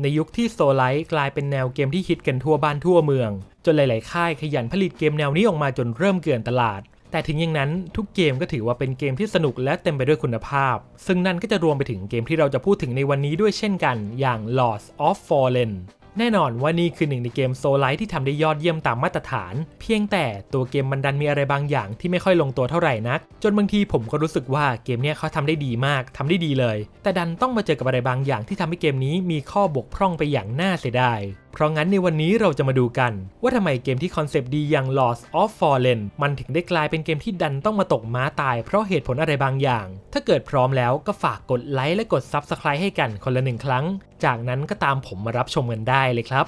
ในยุคที่โซลไลท์กลายเป็นแนวเกมที่ฮิตกันทั่วบ้านทั่วเมือง จนหลาย ๆ ค่ายขยันผลิตเกมแนวนี้ออกมาจนเริ่มเกื่อนตลาด แต่ถึงอย่างนั้นทุกเกมก็ถือว่าเป็นเกมที่สนุกและเต็มไปด้วยคุณภาพ ซึ่งนั่นก็จะรวมไปถึงเกมที่เราจะพูดถึงในวันนี้ด้วยเช่นกัน อย่าง Lords of Fallen แน่นอนว่านี่คือหนึ่งในเกมโซลไลท์ที่ทำได้ยอดเยี่ยมตามมาตรฐาน เพียงแต่ตัวเกมมันดันมีอะไรบางอย่างที่ไม่ค่อยลงตัวเท่าไหร่นัก จนบางทีผมก็รู้สึกว่าเกมเนี้ยเขาทำได้ดีมากทำได้ดีเลย แต่ดันต้องมาเจอกับอะไรบางอย่างที่ทำให้เกมนี้มีข้อบกพร่องไปอย่างน่าเสียดาย เพราะงั้นในวันนี้เราจะมาดูกัน ว่าทำไมเกมที่คอนเซปต์ดีอย่าง Lost of Fallen มันถึงได้กลายเป็นเกมที่ดันต้องมาตกม้าตายเพราะเหตุผลอะไรบางอย่าง ถ้าเกิดพร้อมแล้วก็ฝากกดไลค์และกด Subscribe ให้กันคนละหนึ่งครั้ง จากนั้นก็ตามผมมารับชมกันได้เลยครับ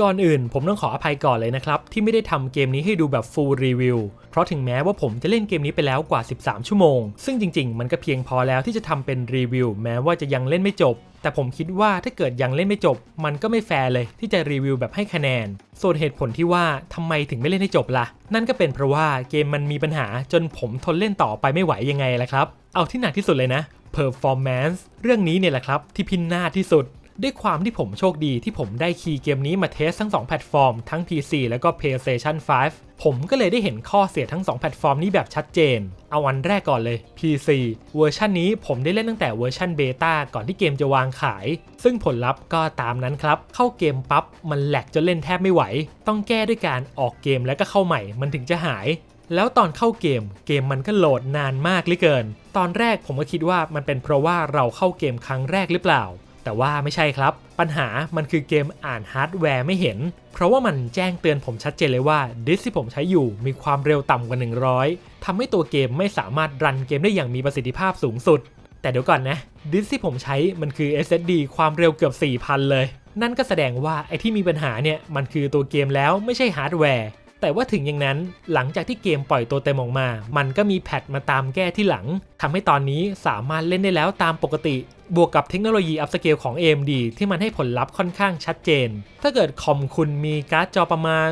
ก่อนอื่นผมต้องขออภัยก่อนเลยนะครับ ที่ไม่ได้ทำเกมนี้ให้ดูแบบ full review ราะถึงแม้ว่าผมจะเล่นเกมนี้ไปแล้วกว่า 13 ชั่วโมง ซึ่งจริง ๆ มันก็เพียงพอแล้วที่จะทำเป็นรีวิวแม้ว่าจะยังเล่นไม่จบ แต่ผมคิดว่าถ้าเกิดยังเล่นไม่จบ มันก็ไม่แฟร์เลยที่จะรีวิวแบบให้คะแนน ส่วนเหตุผลที่ว่าทำไมถึงไม่เล่นให้จบละ่ะ นั่นก็เป็นเพราะว่าเกมมันมีปัญหาจนผมทนเล่นต่อไปไม่ไหวยังไงล่ะครับ เอาที่หนักที่สุดเลยนะ performance เรื่องนี้เนี่ยแหละครับที่พินนาศที่สุด ด้วยความที่ผมโชคดีที่ผมได้คีย์เกมนี้มาเทสทั้ง 2 แพลตฟอร์ม ทั้ง PC แล้วก็ PlayStation 5 ผมก็เลยได้เห็นข้อเสียทั้ง 2 แพลตฟอร์มนี้แบบชัดเจน เอาอันแรกก่อนเลย PC เวอร์ชันนี้ผมได้เล่นตั้งแต่เวอร์ชันเบต้าก่อนที่เกมจะวางขาย ซึ่งผลลัพธ์ก็ตามนั้นครับ เข้าเกมปั๊บมันแหลกจนเล่นแทบไม่ไหว ต้องแก้ด้วยการออกเกมแล้วก็เข้าใหม่มันถึงจะหายแล้วตอนเข้าเกมเกมมันก็โหลดนานมากเหลือเกิน ตอนแรกผมก็คิดว่ามันเป็นเพราะว่าเราเข้าเกมครั้งแรกหรือเปล่า แต่ว่าไม่ใช่ครับ ปัญหามันคือเกมอ่านฮาร์ดแวร์ไม่เห็น เพราะว่ามันแจ้งเตือนผมชัดเจนเลยว่าดิสที่ผมใช้อยู่มีความเร็วต่ำกว่า 100ทำให้ตัวเกมไม่สามารถรันเกมได้อย่างมีประสิทธิภาพสูงสุด แต่เดี๋ยวก่อนนะดิสที่ผมใช้มันคือ SSD ความเร็วเกือบ 4,000 เลย นั่นก็แสดงว่าไอ้ที่มีปัญหาเนี่ยมันคือตัวเกมแล้วไม่ใช่ฮาร์ดแวร์ แต่ว่าถึงอย่างนั้นหลังจากที่เกมปล่อยตัวเต็มออกมา มันก็มีแพทมาตามแก้ที่หลังทำให้ตอนนี้สามารถเล่นได้แล้วตามปกติ บวกกับเทคโนโลยีอัพสเกลของ AMD ที่มันให้ผลลัพธ์ค่อนข้างชัดเจน ถ้าเกิดคอมคุณมีการ์ดจอประมาณ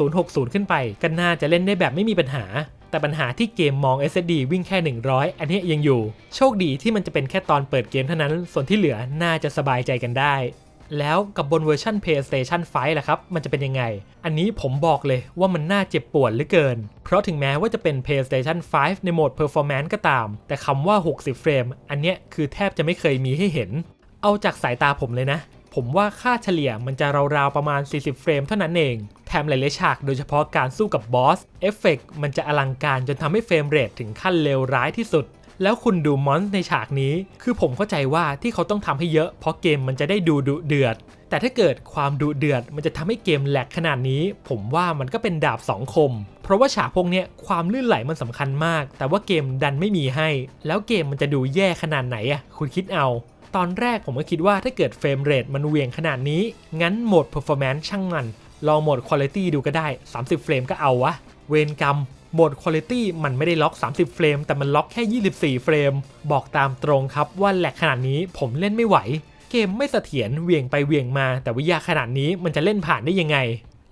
2060 ขึ้นไป ก็น่าจะเล่นได้แบบไม่มีปัญหาแต่ปัญหาที่เกมมอง SSD วิ่งแค่ 100 อันนี้ยังอยู่ โชคดีที่มันจะเป็นแค่ตอนเปิดเกมเท่านั้น ส่วนที่เหลือน่าจะสบายใจกันได้ แล้วกับบนเวอร์ชัน PlayStation 5ล่ะครับ มันจะเป็นยังไง อันนี้ผมบอกเลยว่ามันน่าเจ็บปวดเหลือเกิน เพราะถึงแม้ว่าจะเป็น PlayStation 5 ในโหมด Performance ก็ตาม แต่คำว่า 60 เฟรม อันเนี้ยคือแทบจะไม่เคยมีให้เห็น เอาจากสายตาผมเลยนะ ผมว่าค่าเฉลี่ยมันจะราวๆประมาณ 40 เฟรมเท่านั้นเอง แถมหลายๆฉากโดยเฉพาะการสู้กับบอส เอฟเฟกต์มันจะอลังการจนทำให้เฟรมเรทถึงขั้นเลวร้ายที่สุด แล้วคุณดูมอนส์ในฉากนี้ คือผมเข้าใจว่าที่เขาต้องทำให้เยอะ เพราะเกมมันจะได้ดูดุเดือด แต่ถ้าเกิดความดุเดือดมันจะทำให้เกมแหลกขนาดนี้ ผมว่ามันก็เป็นดาบสองคม เพราะว่าฉากพวกเนี้ยความลื่นไหลมันสำคัญมาก แต่ว่าเกมดันไม่มีให้ แล้วเกมมันจะดูแย่ขนาดไหนอะคุณคิดเอาตอนแรกผมก็คิดว่าถ้าเกิดเฟรมเรทมันเวียงขนาดนี้ งั้นโหมด performance ช่างมัน ลองโหมด quality ดูก็ได้ 30 เฟรมก็เอาวะ เวรกรรม โหมด Quality มันไม่ได้ล็อก 30 เฟรม แต่มันล็อกแค่ 24 เฟรม บอกตามตรงครับว่าแหลกขนาดนี้ผมเล่นไม่ไหว เกมไม่เสถียรเวียงไปเวียงมา แต่ว่ายาขนาดนี้มันจะเล่นผ่านได้ยังไง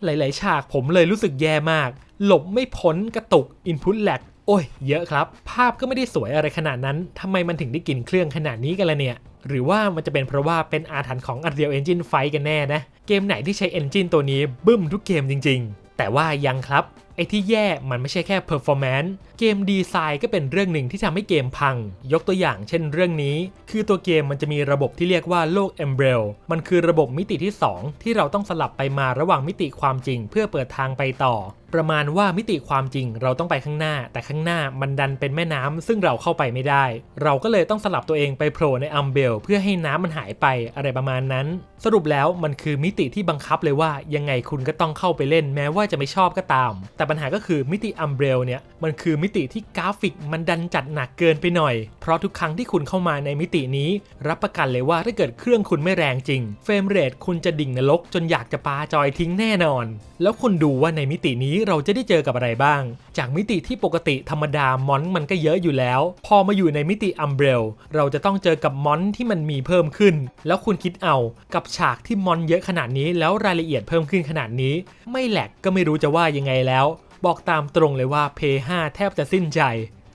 หลายๆ ฉากผมเลยรู้สึกแย่มาก หลบไม่พ้นกระตุก Input lag โอ้ย เยอะครับ ภาพก็ไม่ได้สวยอะไรขนาดนั้นทำไมมันถึงได้กินเครื่องขนาดนี้กันล่ะเนี่ย หรือว่ามันจะเป็นเพราะว่าเป็นอาถรรพ์ของ Unreal Engine 5กันแน่นะ เกมไหนที่ใช้ Engine ตัวนี้บึ้มทุกเกมจริง ๆ แต่ว่ายังครับ อ้ที่แย่มันไม่ใช่แค่ performance เกมดีไซน์ก็เป็นเรื่องหนึ่งที่ทำให้เกมพัง ยกตัวอย่างเช่นเรื่องนี้ คือตัวเกมมันจะมีระบบที่เรียกว่าโลก e m b r e l มันคือระบบมิติที่ 2 ที่เราต้องสลับไปมาระหว่างมิติความจริง เพื่อเปิดทางไปต่อ ประมาณว่ามิติความจริงเราต้องไปข้างหน้า แต่ข้างหน้ามันดันเป็นแม่น้ำซึ่งเราเข้าไปไม่ได้ เราก็เลยต้องสลับตัวเองไปโผล่ในอัมเบลเพื่อให้น้ำมันหายไปอะไรประมาณนั้น สรุปแล้วมันคือมิติที่บังคับเลยว่ายังไงคุณก็ต้องเข้าไปเล่นแม้ว่าจะไม่ชอบก็ตาม แต่ปัญหาก็คือมิติอัมเบลเนี่ยมันคือมิติที่กราฟิกมันดันจัดหนักเกินไปหน่อย เพราะทุกครั้งที่คุณเข้ามาในมิตินี้ รับประกันเลยว่าถ้าเกิดเครื่องคุณไม่แรงจริงเฟรมเรทคุณจะดิ่งนรกจนอยากจะปาจอยทิ้งแน่นอน แล้วคุณดูว่าในมิตินี้เราจะได้เจอกับอะไรบ้าง จากมิติที่ปกติธรรมดามอนมันก็เยอะอยู่แล้ว พอมาอยู่ในมิติอัมเบลเราจะต้องเจอกับมอนที่มันมีเพิ่มขึ้น แล้วคุณคิดเอากับฉากที่มอนเยอะขนาดนี้แล้วรายละเอียดเพิ่มขึ้นขนาดนี้ ไม่แหลกก็ไม่รู้จะว่ายังไงแล้ว บอกตามตรงเลยว่า p 5แทบจะสิ้นใจ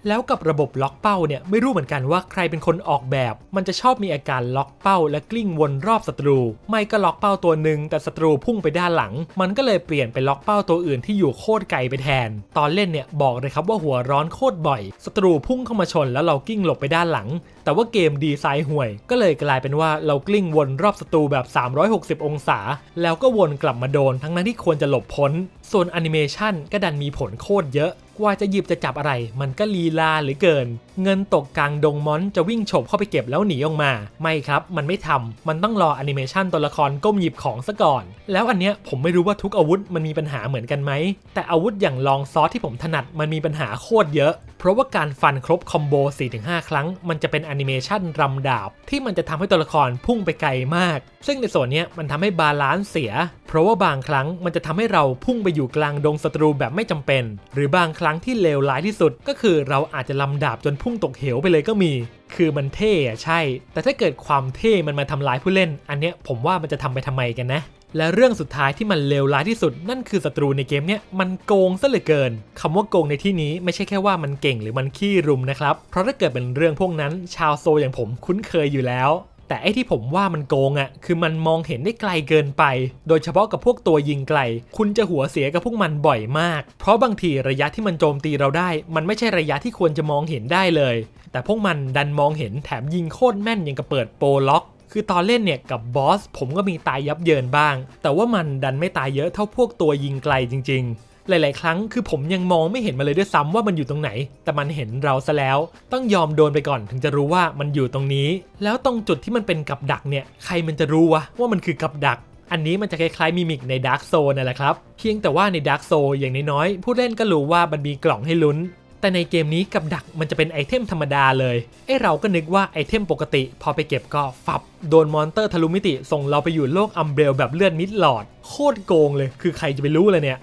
แล้วกับระบบล็อกเป้าเนี่ยไม่รู้เหมือนกันว่าใครเป็นคนออกแบบ มันจะชอบมีอาการล็อกเป้า และกลิ้งวนรอบศัตรู ไม่ก็ล็อกเป้าตัวหนึ่งแต่ศัตรูพุ่งไปด้านหลัง มันก็เลยเปลี่ยนไปล็อกเป้าตัวอื่นที่อยู่โคตรไกลไปแทน ตอนเล่นเนี่ยบอกเลยครับว่าหัวร้อนโคตรบ่อยศัตรูพุ่งเข้ามาชนแล้วเรากิ้งหลบไปด้านหลัง แต่ว่าเกมดีไซน์ห่วย ก็เลยกลายเป็นว่าเรากลิ้งวนรอบศัตรูแบบ 360 องศา แล้วก็วนกลับมาโดนทั้งนั้นที่ควรจะหลบพ้น ส่วนแอนิเมชันก็ดันมีผลโคตรเยอะ กว่าจะหยิบจะจับอะไร มันก็ลีลาหรือเกิน เงินตกกลางดงมอนจะวิ่งฉบเข้าไปเก็บแล้วหนีออกมา ไม่ครับ มันไม่ทำมันต้องรอแอนิเมชันตัวละครก้มหยิบของซะก่อน แล้วอันเนี้ยผมไม่รู้ว่าทุกอาวุธมันมีปัญหาเหมือนกันไหม แต่อาวุธอย่างลองซอสที่ผมถนัดมันมีปัญหาโคตรเยอะ ราะว่าการฟันครบคอมโบ 4-5 ครั้ง มันจะเป็นแอนิเมชันรำดาบ ที่มันจะทำให้ตัวละครพุ่งไปไกลมาก ซึ่งในส่วนนี้มันทำให้บาลานซ์เสีย เพราะว่าบางครั้งมันจะทำให้เราพุ่งไปอยู่กลางดงศัตรูแบบไม่จำเป็น หรือบางครั้งที่เลวร้ายที่สุด ก็คือเราอาจจะลำดาบจนพุ่งตกเหวไปเลยก็มี คือมันเท่อะใช่ แต่ถ้าเกิดความเท่มันมาทำร้ายผู้เล่น อันเนี้ยผมว่ามันจะทำไปทำไมกันนะ และเรื่องสุดท้ายที่มันเลวร้ายที่สุด นั่นคือศัตรูในเกมเนี้ยมันโกงซะเหลือเกินคำว่าโกงในที่นี้ไม่ใช่แค่ว่ามันเก่งหรือมันขี้รุมนะครับ เพราะถ้าเกิดเป็นเรื่องพวกนั้น ชาวโซอย่างผมคุ้นเคยอยู่แล้ว แต่ไอ้ที่ผมว่ามันโกงอะ่ะคือมันมองเห็นได้ไกลเกินไป โดยเฉพาะกับพวกตัวยิงไกล คุณจะหัวเสียกับพวกมันบ่อยมาก เพราะบางทีระยะที่มันโจมตีเราได้ มันไม่ใช่ระยะที่ควรจะมองเห็นได้เลย แต่พวกมันดันมองเห็นแถมยิงโคตรแม่นอย่างกับเปิดโปรล็อก คือตอนเล่นเนี่ยกับบอสผมก็มีตายยับเยินบ้าง แต่ว่ามันดันไม่ตายเยอะเท่าพวกตัวยิงไกลจริง ๆ หลาย ๆ ครั้งคือผมยังมองไม่เห็นมาเลยด้วยซ้ำว่ามันอยู่ตรงไหน แต่มันเห็นเราซะแล้ว ต้องยอมโดนไปก่อนถึงจะรู้ว่ามันอยู่ตรงนี้ แล้วตรงจุดที่มันเป็นกับดักเนี่ยใครมันจะรู้วะว่ามันคือกับดักอันนี้มันจะคล้ายๆมิมิกในดาร์กโซนั่นแหละครับ เพียงแต่ว่าในดาร์กโซอย่างน้อยๆ ผู้เล่นก็รู้ว่ามันมีกล่องให้ลุ้น แต่ในเกมนี้กับดักมันจะเป็นไอเทมธรรมดาเลยไอเราก็นึกว่าไอเทมปกติ พอไปเก็บก็ฟับโดนมอนเตอร์ทะลุมิติ ส่งเราไปอยู่โลกอัมเบรลแบบเลือดมิดหลอด โคตรโกงเลย คือใครจะไปรู้เลยเนี่ย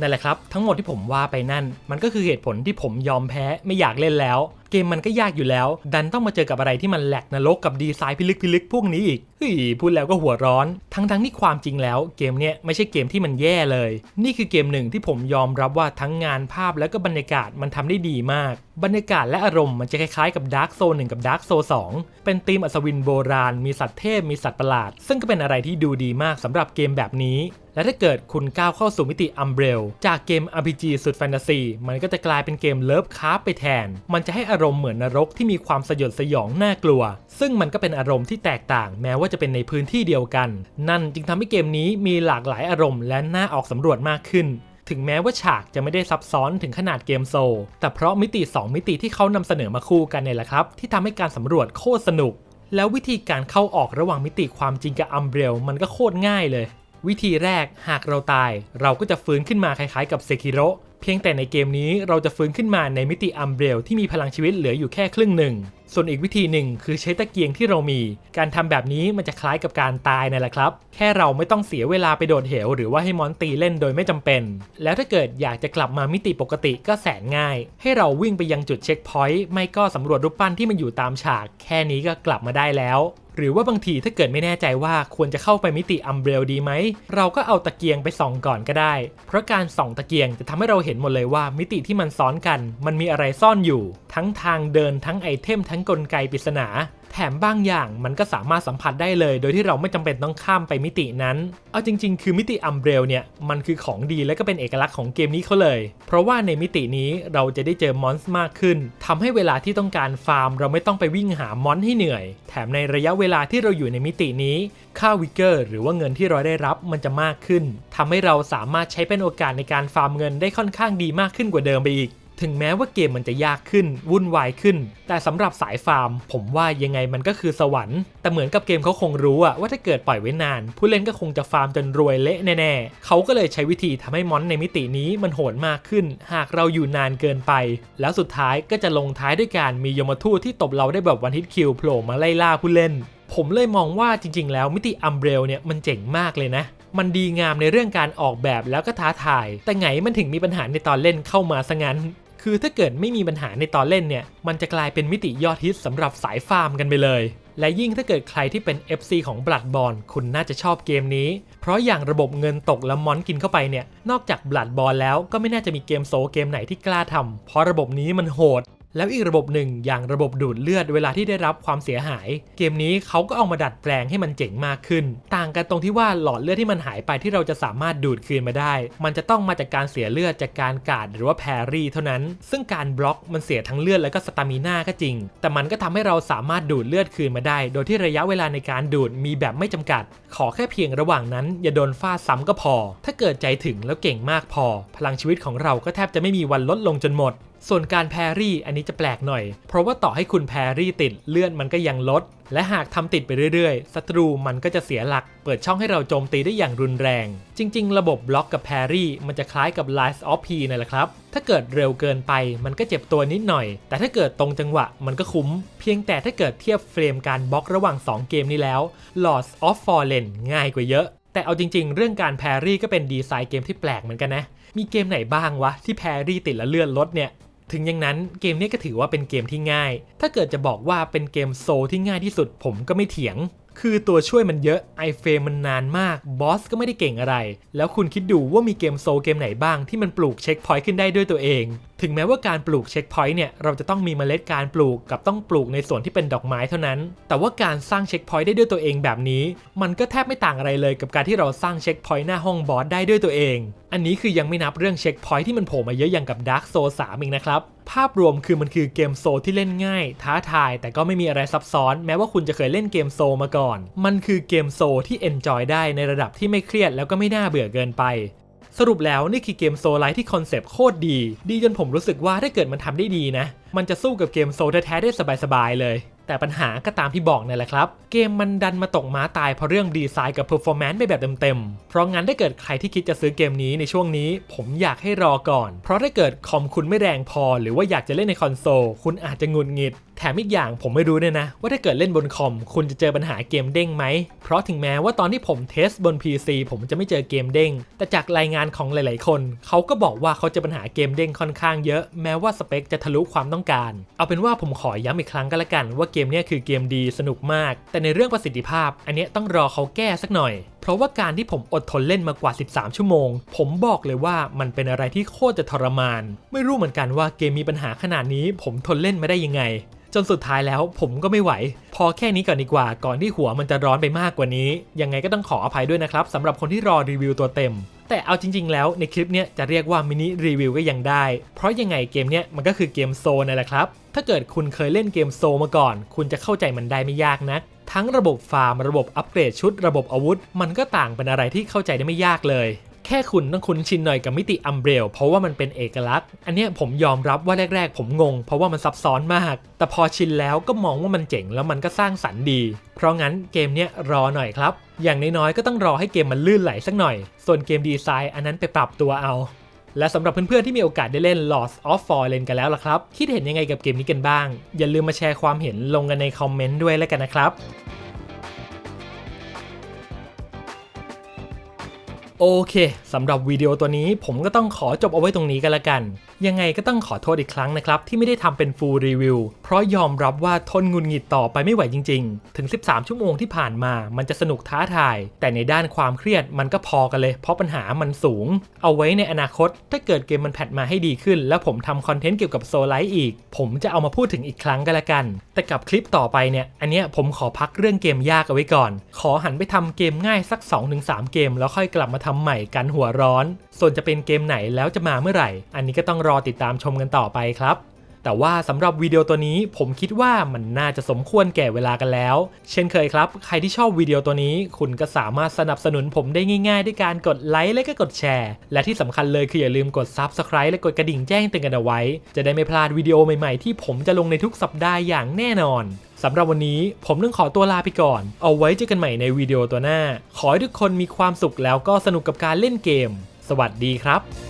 นั่นแหละครับ ทั้งหมดที่ผมว่าไปนั่น มันก็คือเหตุผลที่ผมยอมแพ้ไม่อยากเล่นแล้ว เกมมันก็ยากอยู่แล้ว ดันต้องมาเจอกับอะไรที่มันแหลกนรกกับดีไซน์พิลึกพิลึกพวกนี้อีกเฮ้ยพูดแล้วก็หัวร้อน ทั้งทั้งที่ความจริงแล้วเกมเนี้ยไม่ใช่เกมที่มันแย่เลย นี่คือเกมหนึ่งที่ผมยอมรับว่าทั้งงานภาพและก็บรรยากาศมันทำได้ดีมาก บรรยากาศและอารมณ์มันจะคล้ายๆกับ Dark Zone 1 กับ Dark Zone 2 เป็นธีมอัศวินโบราณ มีสัตว์เทพมีสัตว์ประหลาด ซึ่งก็เป็นอะไรที่ดูดีมากสำหรับเกมแบบนี้และถ้าเกิดคุณก้าวเข้าสู่มิติอัมเบรลจากเกม RPG สุดแฟนตาซี มันก็จะกลายเป็นเกมเลิฟคราฟไปแทน มันจะให้อารมณ์เหมือนนรกที่มีความสยดสยองน่ากลัว ซึ่งมันก็เป็นอารมณ์ที่แตกต่างแม้ว่าจะเป็นในพื้นที่เดียวกัน นั่นจึงทำให้เกมนี้มีหลากหลายอารมณ์และน่าออกสำรวจมากขึ้นถึงแม้ว่าฉากจะไม่ได้ซับซ้อนถึงขนาดเกมโซลแต่เพราะมิติ 2 มิติที่เขานำเสนอมาคู่กันเนี่ยแหละครับ ที่ทำให้การสำรวจโคตรสนุก แล้ววิธีการเข้าออกระหว่างมิติความจริงกับอัมเบรลมันก็โคตรง่ายเลย วิธีแรกหากเราตาย เราก็จะฟื้นขึ้นมาคล้ายๆกับเซคิโรเพียงแต่ในเกมนี้เราจะฟื้นขึ้นมาในมิติอัมเบรลที่มีพลังชีวิตเหลืออยู่แค่ครึ่งหนึ่ง ส่วนอีกวิธีหนึ่งคือใช้ตะเกียงที่เรามี การทำแบบนี้มันจะคล้ายกับการตายนั่นแหละครับ แค่เราไม่ต้องเสียเวลาไปโดดเหว หรือว่าให้มอนตีเล่นโดยไม่จำเป็น แล้วถ้าเกิดอยากจะกลับมามิติปกติก็แสนง่าย ให้เราวิ่งไปยังจุดเช็คพอยต์ไม่ก็สำรวจรูปปั้นที่มันอยู่ตามฉาก แค่นี้ก็กลับมาได้แล้ว หรือว่าบางทีถ้าเกิดไม่แน่ใจว่าควรจะเข้าไปมิติอัมเบรลดีไหม เราก็เอาตะเกียงไปส่องก่อนก็ได้ เพราะการส่องตะเกียงจะทำให้เราเห็นหมดเลยว่ามิติที่มันซ้อนกัน มันมีอะไรซ่อนอยู่ ทั้งทางเดินทั้งไอเทมทั้งกลไกปริศนา แถมบางอย่างมันก็สามารถสัมผัสได้เลย โดยที่เราไม่จำเป็นต้องข้ามไปมิตินั้น เอาจริง ๆ คือมิติอัมเบรลเนี่ยมันคือของดีและก็เป็นเอกลักษณ์ของเกมนี้เขาเลย เพราะว่าในมิตินี้เราจะได้เจอมอนส์มากขึ้นทำให้เวลาที่ต้องการฟาร์ม เราไม่ต้องไปวิ่งหามอนให้เหนื่อย แถมในระยะเวลาที่เราอยู่ในมิตินี้ค่าวิกเกอร์หรือว่าเงินที่เราได้รับมันจะมากขึ้นทำให้เราสามารถใช้เป็นโอกาสในการฟาร์มเงินได้ค่อนข้างดีมากขึ้นกว่าเดิมไปอีก ถึงแม้ว่าเกมมันจะยากขึ้น วุ่นวายขึ้น แต่สำหรับสายฟาร์ม ผมว่ายังไงมันก็คือสวรรค์ แต่เหมือนกับเกมเขาคงรู้อะว่าถ้าเกิดปล่อยไว้นาน ผู้เล่นก็คงจะฟาร์มจนรวยเละแน่ๆ เขาก็เลยใช้วิธีทำให้มอนในมิตินี้มันโหดมากขึ้น หากเราอยู่นานเกินไป แล้วสุดท้ายก็จะลงท้ายด้วยการมียมทูตที่ตบเราได้แบบวันฮิตคิวโผล่มาไล่ล่าผู้เล่น ผมเลยมองว่าจริง ๆ แล้วมิติอัมเบรลเนี่ยมันเจ๋งมากเลยนะมันดีงามในเรื่องการออกแบบแล้วก็ท้าทาย แต่ไงมันถึงมีปัญหาในตอนเล่นเข้ามาซะงั้น คือถ้าเกิดไม่มีปัญหาในตอนเล่นเนี่ย มันจะกลายเป็นมิติยอดฮิตสำหรับสายฟาร์มกันไปเลย และยิ่งถ้าเกิดใครที่เป็น FC ของ Bloodborne คุณน่าจะชอบเกมนี้ เพราะอย่างระบบเงินตกและมอนกินเข้าไปเนี่ย นอกจาก Bloodborne แล้วก็ไม่น่าจะมีเกมโซเกมไหนที่กล้าทำเพราะระบบนี้มันโหด แล้วอีกระบบหนึ่งอย่างระบบดูดเลือดเวลาที่ได้รับความเสียหาย เกมนี้เขาก็เอามาดัดแปลงให้มันเจ๋งมากขึ้น ต่างกันตรงที่ว่าหลอดเลือดที่มันหายไปที่เราจะสามารถดูดคืนมาได้ มันจะต้องมาจากการเสียเลือดจากการกาดหรือว่าแพรรี่เท่านั้น ซึ่งการบล็อกมันเสียทั้งเลือดแล้วก็สตามิน่าก็จริง แต่มันก็ทำให้เราสามารถดูดเลือดคืนมาได้ โดยที่ระยะเวลาในการดูดมีแบบไม่จำกัด ขอแค่เพียงระหว่างนั้น อย่าโดนฟาดซ้ำก็พอ ถ้าเกิดใจถึงแล้วเก่งมากพอ พลังชีวิตของเราก็แทบจะไม่มีวันลดลงจนหมด ส่วนการแพรรี่อันนี้จะแปลกหน่อย เพราะว่าต่อให้คุณแพรรี่ติดเลื่อนมันก็ยังลด และหากทำติดไปเรื่อยๆศัตรูมันก็จะเสียหลัก เปิดช่องให้เราโจมตีได้อย่างรุนแรง จริง ๆ ระบบบล็อกกับแพรรี่มันจะคล้ายกับ Lies of P นั่นแหละครับ ถ้าเกิดเร็วเกินไปมันก็เจ็บตัวนิดหน่อย แต่ถ้าเกิดตรงจังหวะมันก็คุ้ม เพียงแต่ถ้าเกิดเทียบเฟรมการบล็อกระหว่าง 2 เกมนี้แล้ว Lords of Fallen ง่ายกว่าเยอะแต่เอาจริงๆ เรื่องการแพรรี่ก็เป็นดีไซน์เกมที่แปลกเหมือนกันนะ มีเกมไหนบ้างวะ ที่แพรรี่ติดแล้วเลื่อนลดเนี่ย ถึงอย่างนั้นเกมนี้ก็ถือว่าเป็นเกมที่ง่าย ถ้าเกิดจะบอกว่าเป็นเกมโซลที่ง่ายที่สุดผมก็ไม่เถียง คือตัวช่วยมันเยอะไอเฟรมมันนานมากบอสก็ไม่ได้เก่งอะไร แล้วคุณคิดดูว่ามีเกมโซลเกมไหนบ้างที่มันปลูกเช็คพอยต์ขึ้นได้ด้วยตัวเอง ถึงแม้ว่าการปลูกเช็คพอยต์เนี่ยเราจะต้องมีเมล็ดการปลูกกับต้องปลูกในส่วนที่เป็นดอกไม้เท่านั้น แต่ว่าการสร้างเช็คพอยต์ได้ด้วยตัวเองแบบนี้ มันก็แทบไม่ต่างอะไรเลยกับการที่เราสร้างเช็คพอยต์หน้าห้องบอสได้ด้วยตัวเอง อันนี้คือยังไม่นับเรื่องเช็คพอยต์ที่มันโผล่มาเยอะอย่างกับ Dark Souls 3อีกนะครับ ภาพรวมคือมันคือเกมโซที่เล่นง่าย ท้าทาย แต่ก็ไม่มีอะไรซับซ้อน แม้ว่าคุณจะเคยเล่นเกมโซมาก่อน มันคือเกมโซที่เอนจอยได้ในระดับที่ไม่เครียดแล้วก็ไม่น่าเบื่อเกินไป สรุปแล้วนี่คือเกมโซไลท์ที่คอนเซปต์โคตรดี ดีจนผมรู้สึกว่าถ้าเกิดมันทำได้ดีนะ มันจะสู้กับเกมโซแท้ๆได้สบายๆเลย แต่ปัญหาก็ตามที่บอกนี่นแหละครับ เกมมันดันมาตกม้าตายเพราะเรื่องดีไซน์กับเพอร์ฟอร์แมนซ์ไปแบบเต็มๆ เพราะงั้นถ้าเกิดใครที่คิดจะซื้อเกมนี้ในช่วงนี้ ผมอยากให้รอก่อน เพราะถ้าเกิดคอมคุณไม่แรงพอ หรือว่าอยากจะเล่นในคอนโซลคุณอาจจะงุนงิด แถมอีกอย่างผมไม่รู้เนี่ยนะ ว่าถ้าเกิดเล่นบนคอม คุณจะเจอปัญหาเกมเด้งไหม เพราะถึงแม้ว่าตอนที่ผมเทสบน PC ผมจะไม่เจอเกมเด้ง แต่จากรายงานของหลาย ๆ คน เขาก็บอกว่าเขาเจอปัญหาเกมเด้งค่อนข้างเยอะ แม้ว่าสเปคจะทะลุความต้องการ เอาเป็นว่าผมขอย้ำอีกครั้งก็แล้วกัน ว่าเกมเนี้ยคือเกมดีสนุกมาก แต่ในเรื่องประสิทธิภาพ อันนี้ต้องรอเขาแก้สักหน่อย เพราะว่าการที่ผมอดทนเล่นมากว่า 13 ชั่วโมง ผมบอกเลยว่ามันเป็นอะไรที่โคตรจะทรมาน ไม่รู้เหมือนกันว่าเกมมีปัญหาขนาดนี้ ผมทนเล่นไมาได้ยังไงจนสุดท้ายแล้วผมก็ไม่ไหว พอแค่นี้ก่อนดีกว่า ก่อนที่หัวมันจะร้อนไปมากกว่านี้ ยังไงก็ต้องขออภัยด้วยนะครับสำหรับคนที่รอรีวิวตัวเต็ม แต่เอาจริง ๆ แล้วในคลิปเนี้ยจะเรียกว่ามินิรีวิวก็ยังได้ เพราะยังไงเกมเนี้ยมันก็คือเกมโซนนั่นแหละครับ ถ้าเกิดคุณเคยเล่นเกมโซมาก่อน คุณจะเข้าใจมันได้ไม่ยากนักทั้งระบบฟาร์ม ระบบอัปเกรดชุด ระบบอาวุธ มันก็ต่างเป็นอะไรที่เข้าใจได้ไม่ยากเลย แค่คุณต้องคุ้นชินหน่อยกับมิติอัมเบรลเพราะว่ามันเป็นเอกลักษณ์ อันเนี้ยผมยอมรับว่าแรก ๆ ผมงง เพราะว่ามันซับซ้อนมาก แต่พอชินแล้วก็มองว่ามันเจ๋งแล้วมันก็สร้างสรรค์ดี เพราะงั้นเกมเนี้ยรอหน่อยครับ อย่างน้อยๆก็ต้องรอให้เกมมันลื่นไหลสักหน่อย ส่วนเกมดีไซน์อันนั้นไปปรับตัวเอาและสำหรับเพื่อนๆที่มีโอกาสได้เล่น Lost of Fallen กันแล้วล่ะครับ คิดเห็นยังไงกับเกมนี้กันบ้าง อย่าลืมมาแชร์ความเห็นลงกันในคอมเมนต์ด้วยแล้วกันนะครับ โอเคสำหรับวิดีโอตัวนี้ผมก็ต้องขอจบเอาไว้ตรงนี้กันละกัน ยังไงก็ต้องขอโทษอีกครั้งนะครับที่ไม่ได้ทำเป็นฟูลรีวิวเพราะยอมรับว่าทนงุนงิดต่อไปไม่ไหวจริง ๆ ถึง 13 ชั่วโมงที่ผ่านมา มันจะสนุกท้าทาย แต่ในด้านความเครียดมันก็พอกันเลย เพราะปัญหามันสูง เอาไว้ในอนาคต ถ้าเกิดเกมมันแพทมาให้ดีขึ้น แล้วผมทำคอนเทนต์เกี่ยวกับโซลไลท์อีก ผมจะเอามาพูดถึงอีกครั้งกันละกัน แต่กับคลิปต่อไปเนี่ย อันเนี้ยผมขอพักเรื่องเกมยากเอาไว้ก่อน ขอหันไปทำเกมง่ายสัก 2-3 เกม แล้วค่อยกลับมาทำใหม่กันหัวร้อน ส่วนจะเป็นเกมไหนแล้วจะมาเมื่อไหร่ อันนี้ก็ต้องรอติดตามชมกันต่อไปครับ แต่ว่าสำหรับวิดีโอตัวนี้ผมคิดว่ามันน่าจะสมควรแก่เวลากันแล้ว เช่นเคยครับ ใครที่ชอบวิดีโอตัวนี้ คุณก็สามารถสนับสนุนผมได้ง่ายๆ ด้วยการกดไลค์และก็กดแชร์ และที่สำคัญเลยคืออย่าลืมกด Subscribe และกดกระดิ่งแจ้งเตือนกันเอาไว้ จะได้ไม่พลาดวิดีโอใหม่ๆ ที่ผมจะลงในทุกสัปดาห์อย่างแน่นอนสำหรับวันนี้ผมต้องขอตัวลาไปก่อน เอาไว้เจอกันใหม่ในวิดีโอตัวหน้า ขอให้ทุกคนมีความสุขแล้วก็สนุกกับการเล่นเกม สวัสดีครับ